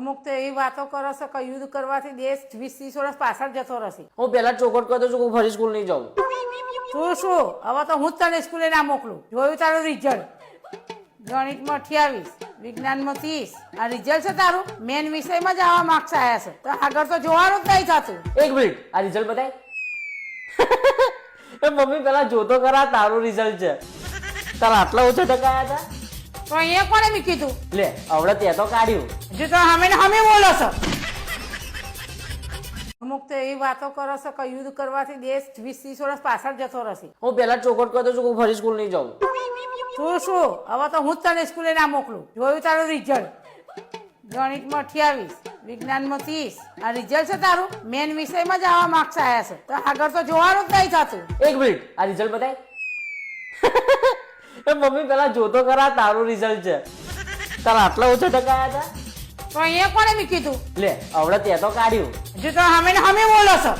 અમુક તો એવી વાતો કરો છો કે યુદ્ધ કરવાથી દેશ વીસ ત્રીસ વર્ષ પાછળ જતો રહેશે. હું પહેલા ચોખવટ કરતો છું કે હું ફરી સ્કૂલ નહીં જાઉં. તું શું? હવે તો હું જ તને સ્કૂલે ના મોકલું. જોયું તારું રિઝલ્ટ ગણિતમાં અઠ્યાવીસ વિજ્ઞાનમાં ત્રીસ. આ રિઝલ્ટ છે તારું? મેન વિષયમાં જ આવા માર્ક્સ આવ્યા છે. તો આગળ તો જોવાનું જ નહીં થતું. એક મિનિટ આ રિઝલ્ટ બતાય. એ મમ્મી પેલા જોતો કરા તારું રિઝલ્ટ છે. તારા આટલા ઓછા ટકા આવ્યા હતા? તો અહીંયા કોને મેં કીધું લે હવડે તે તો કાઢ્યું. હજુ તો હમે ને હમે બોલો છો. અમુક તો એવી વાતો કરો છો કે યુદ્ધ કરવાથી દેશ વીસ ત્રીસ વર્ષ પાછળ જતો રહેશે. હું પહેલા ચોખવટ કરતો છું કે હું ફરી સ્કૂલ નહીં જાઉં. તું શું? હવે તો હું જ તને સ્કૂલે ના મોકલું. જોયું તારું રિઝલ્ટ ગણિતમાં અઠ્યાવીસ વિજ્ઞાનમાં ત્રીસ. આ રિઝલ્ટ છે તારું? મેન વિષયમાં જ આવા માર્ક્સ આવ્યા છે. તો આગળ તો જોવાનું જ નહીં થતું. એક મિનિટ આ રિઝલ્ટ બતાય. એ મમ્મી પેલા જોતો કરા તારું રિઝલ્ટ છે. તારા આટલા ઓછા ટકા આવ્યા હતા પણ અહીંયા કોને મેં કીધું લે આવડે તે તો કાઢ્યું. હજુ તો હમે અમે બોલો છો.